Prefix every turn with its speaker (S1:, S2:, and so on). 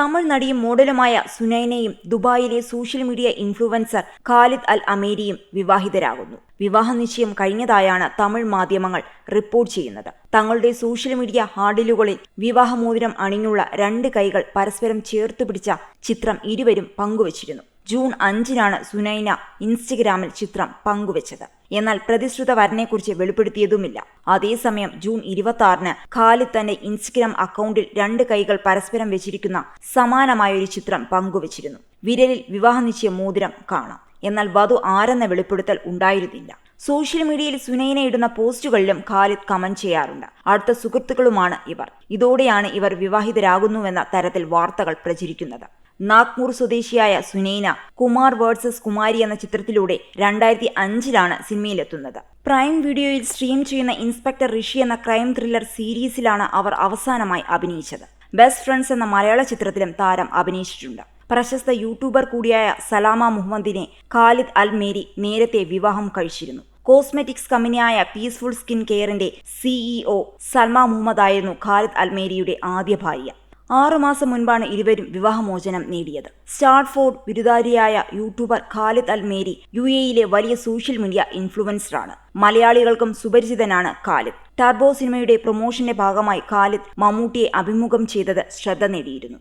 S1: തമിഴ് നടിയും മോഡലുമായ സുനൈനയും ദുബായിലെ social media influencer Khalid Al അമേരിയും വിവാഹിതരാകുന്നു. വിവാഹ നിശ്ചയം കഴിഞ്ഞതായാണ് തമിഴ് മാധ്യമങ്ങൾ റിപ്പോർട്ട് ചെയ്യുന്നത്. തങ്ങളുടെ സോഷ്യൽ മീഡിയ ഹാർഡിലുകളിൽ വിവാഹമോതിരം അണിഞ്ഞുള്ള രണ്ട് കൈകൾ പരസ്പരം ചേർത്ത് പിടിച്ച ചിത്രം ഇരുവരും പങ്കുവച്ചിരുന്നു. ജൂൺ അഞ്ചിനാണ് സുനൈന ഇൻസ്റ്റഗ്രാമിൽ ചിത്രം പങ്കുവച്ചത്. എന്നാൽ പ്രതിശ്രുത വരനെക്കുറിച്ച് വെളിപ്പെടുത്തിയതുമില്ല. അതേസമയം ജൂൺ ഇരുപത്തി ആറിന് ഖാലിദ് തന്റെ ഇൻസ്റ്റഗ്രാം അക്കൗണ്ടിൽ രണ്ട് കൈകൾ പരസ്പരം വെച്ചിരിക്കുന്ന സമാനമായ ഒരു ചിത്രം പങ്കുവച്ചിരുന്നു. വിരലിൽ വിവാഹ നിശ്ചയ മോതിരം കാണാം. എന്നാൽ വധു ആരെന്ന വെളിപ്പെടുത്തൽ ഉണ്ടായിരുന്നില്ല. സോഷ്യൽ മീഡിയയിൽ സുനൈന ഇടുന്ന പോസ്റ്റുകളിലും ഖാലിദ് കമന്റ് ചെയ്യാറുണ്ട്. അടുത്ത സുഹൃത്തുക്കളുമാണ് ഇവർ. ഇതോടെയാണ് ഇവർ വിവാഹിതരാകുന്നുവെന്ന തരത്തിൽ വാർത്തകൾ പ്രചരിക്കുന്നത്. നാഗ്പൂർ സ്വദേശിയായ സുനൈന കുമാർ വേഴ്സസ് കുമാരി എന്ന ചിത്രത്തിലൂടെ രണ്ടായിരത്തി അഞ്ചിലാണ് സിനിമയിലെത്തുന്നത്. പ്രൈം വീഡിയോയിൽ സ്ട്രീം ചെയ്യുന്ന ഇൻസ്പെക്ടർ ഋഷി എന്ന ക്രൈം ത്രില്ലർ സീരീസിലാണ് അവർ അവസാനമായി അഭിനയിച്ചത്. ബെസ്റ്റ് ഫ്രണ്ട്സ് എന്ന മലയാള ചിത്രത്തിലും താരം അഭിനയിച്ചിട്ടുണ്ട്. പ്രശസ്ത യൂട്യൂബർ കൂടിയായ സലാമ മുഹമ്മദിനെ ഖാലിദ് അൽ മേരി നേരത്തെ വിവാഹം കഴിച്ചിരുന്നു. കോസ്മെറ്റിക്സ് കമ്പനിയായ പീസ്ഫുൾ സ്കിൻ കെയറിന്റെ സിഇഒ സൽമ മുഹമ്മദ് ആയിരുന്നു ഖാലിദ് അൽമേരിയുടെ ആദ്യ ഭാര്യ. ആറുമാസം മുൻപാണ് ഇരുവരും വിവാഹമോചനം നേടിയത്. Stanford ബിരുദാരിയായ YouTuber Khalid Al Ameri U എയിലെ വലിയ സോഷ്യൽ മീഡിയ ഇൻഫ്ലുവൻസറാണ്. മലയാളികൾക്കും സുപരിചിതനാണ് ഖാലിദ്. ടർബോ സിനിമയുടെ പ്രൊമോഷന്റെ ഭാഗമായി ഖാലിദ് മമ്മൂട്ടിയെ അഭിമുഖം ചെയ്തത് ശ്രദ്ധ നേടിയിരുന്നു.